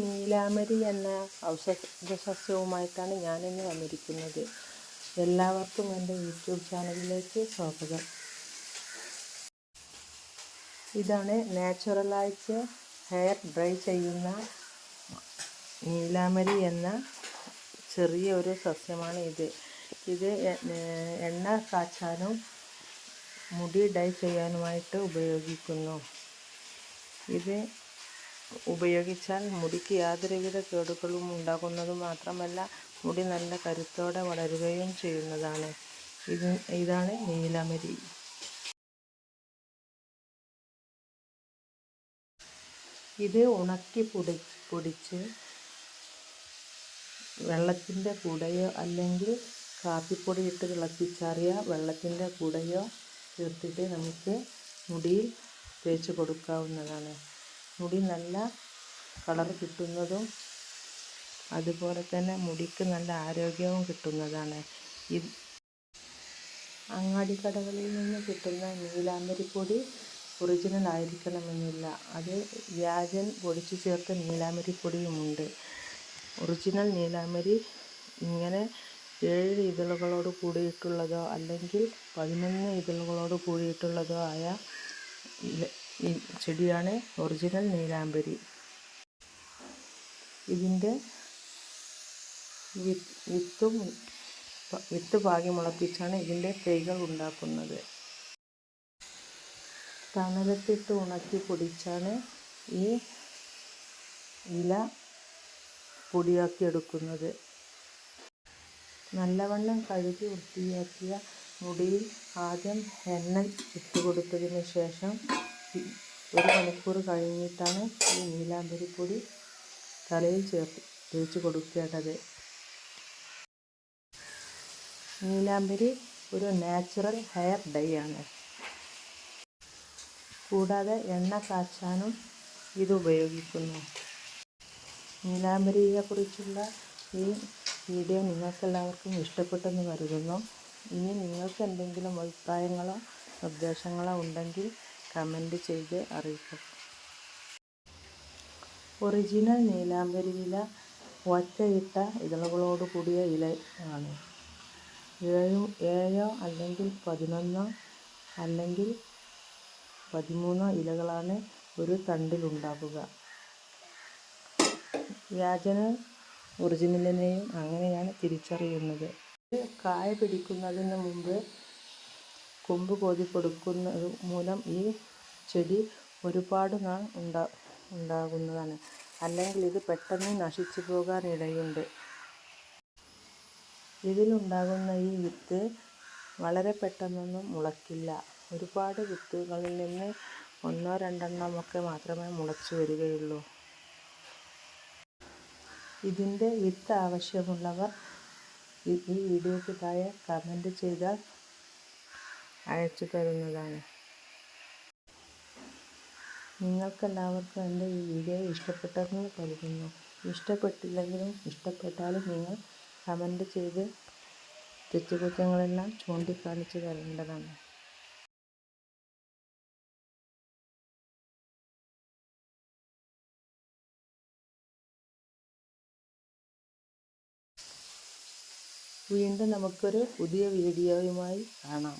നീലാമരി എന്ന ഔഷധ സസ്യവുമായിട്ടാണ് ഞാനിന്ന് വന്നിരിക്കുന്നത്. എല്ലാവർക്കും എന്റെ യൂട്യൂബ് ചാനലിലേക്ക് സ്വാഗതം. ഇതാണ് നാച്ചുറലായിട്ട് ഹെയർ ഡ്രൈ ചെയ്യുന്ന നീലാമരി എന്ന ചെറിയ ഒരു സസ്യമാണ് ഇത്. ഇത് എണ്ണ കാച്ചാനും മുടി ഡൈ ചെയ്യാനുമായിട്ട് ഉപയോഗിക്കുന്നു. ഇത് ഉപയോഗിച്ചാൽ മുടിക്ക് യാതൊരുവിധ കേടുകളും ഉണ്ടാകുന്നത് മാത്രമല്ല മുടി നല്ല കരുത്തോടെ വളരുകയും ചെയ്യുന്നതാണ്. ഇത് ഇതാണ് നീലമരി ഇത് ഉണക്കി പൊടി പൊടിച്ച് വെള്ളത്തിന്റെ കൂടെയോ അല്ലെങ്കിൽ കാപ്പിപ്പൊടി ഇട്ട് തിളപ്പിച്ചാറിയ വെള്ളത്തിന്റെ കൂടെയോ ചേർത്തിട്ട് നമുക്ക് മുടിയിൽ തേച്ച് കൊടുക്കാവുന്നതാണ്. മുടി നല്ല കളർ കിട്ടുന്നതും അതുപോലെ തന്നെ മുടിക്ക് നല്ല ആരോഗ്യവും കിട്ടുന്നതാണ്. ഇത് അങ്ങാടിക്കടകളിൽ നിന്ന് കിട്ടുന്ന നീലാമ്പരിപ്പൊടി ഒറിജിനൽ ആയിരിക്കണമെന്നില്ല. അത് വ്യാജൻ പൊടിച്ചു ചേർത്ത നീലാമ്പരിപ്പൊടിയുമുണ്ട് ഒറിജിനൽ നീലാമ്പരി ഇങ്ങനെ ഏഴ് ഇതളുകളോട് കൂടിയിട്ടുള്ളതോ അല്ലെങ്കിൽ പതിനൊന്ന് ഇതളുകളോട് കൂടിയിട്ടുള്ളതോ ആയ ഈ ചെടിയാണ് ഒറിജിനൽ നീലാംബരി. ഇതിന്റെ വിത്തും വിത്ത് പാകി മുളപ്പിച്ചാണ് ഇതിന്റെ തൈകൾ ഉണ്ടാക്കുന്നത്. തണലത്തിട്ട് ഉണക്കി പൊടിച്ചാണ് ഈ ഇല പൊടിയാക്കി എടുക്കുന്നത് നല്ലവണ്ണം കഴുകി വൃത്തിയാക്കിയ മുടിയിൽ ആദ്യം എണ്ണ ഇട്ട് കൊടുത്തതിന് ശേഷം ഒരു മണിക്കൂർ കഴിഞ്ഞിട്ടാണ് ഈ നീലാംബരിപ്പൊടി തലയിൽ ചേർത്ത് തേച്ച് കൊടുക്കേണ്ടത്. നീലാമ്പരി ഒരു നാച്ചുറൽ ഹെയർ ഡൈ ആണ്. കൂടാതെ എണ്ണ കാച്ചാനും ഇത് ഉപയോഗിക്കുന്നു. നീലാംബരിയെക്കുറിച്ചുള്ള ഈ വീഡിയോ നിങ്ങൾക്കെല്ലാവർക്കും ഇഷ്ടപ്പെട്ടെന്ന് കരുതുന്നു. ഇനി നിങ്ങൾക്ക് എന്തെങ്കിലും അഭിപ്രായങ്ങളോ നിർദ്ദേശങ്ങളോ ഉണ്ടെങ്കിൽ കമന്റ് ചെയ്ത് അറിയിക്കുക ഒറിജിനൽ നീലാംബരി ഇല ഒറ്റയിട്ട ഇതളുകളോട് കൂടിയ ഇല ആണ്. ഏഴോ ഏഴോ അല്ലെങ്കിൽ പതിനൊന്നോ അല്ലെങ്കിൽ പതിമൂന്നോ ഇലകളാണ് ഒരു തണ്ടിലുണ്ടാവുക. വ്യാജന ഒറിജിനലിനെയും അങ്ങനെയാണ് തിരിച്ചറിയുന്നത്. കായ പിടിക്കുന്നതിന് മുമ്പ് കൊമ്പ് കോതി കൊടുക്കുന്നത് മൂലം ഈ ചെടി ഒരുപാട് നാൾ ഉണ്ടാ ഉണ്ടാകുന്നതാണ്. അല്ലെങ്കിൽ ഇത് പെട്ടെന്ന് നശിച്ചു പോകാനിടയുണ്ട്. ഇതിലുണ്ടാകുന്ന ഈ വിത്ത് വളരെ പെട്ടെന്നൊന്നും മുളയ്ക്കില്ല ഒരുപാട് വിത്തുകളിൽ നിന്ന് ഒന്നോ രണ്ടെണ്ണമൊക്കെ മാത്രമേ മുളച്ചു വരികയുള്ളൂ. ഇതിന്റെ വിത്ത് ആവശ്യമുള്ളവർ ഈ വീഡിയോയ്ക്ക് താഴെ കമന്റ് ചെയ്താൽ അയച്ചു തരുന്നതാണ്. നിങ്ങൾക്കെല്ലാവർക്കും എന്റെ ഈ വീഡിയോ ഇഷ്ടപ്പെട്ടെന്ന് കരുതുന്നു. ഇഷ്ടപ്പെട്ടില്ലെങ്കിലും ഇഷ്ടപ്പെട്ടാലും നിങ്ങൾ കമന്റ് ചെയ്ത് തെറ്റുകുറ്റങ്ങളെല്ലാം ചൂണ്ടിക്കാണിച്ചു തരേണ്ടതാണ്. വീണ്ടും നമുക്കൊരു പുതിയ വീഡിയോയുമായി കാണാം.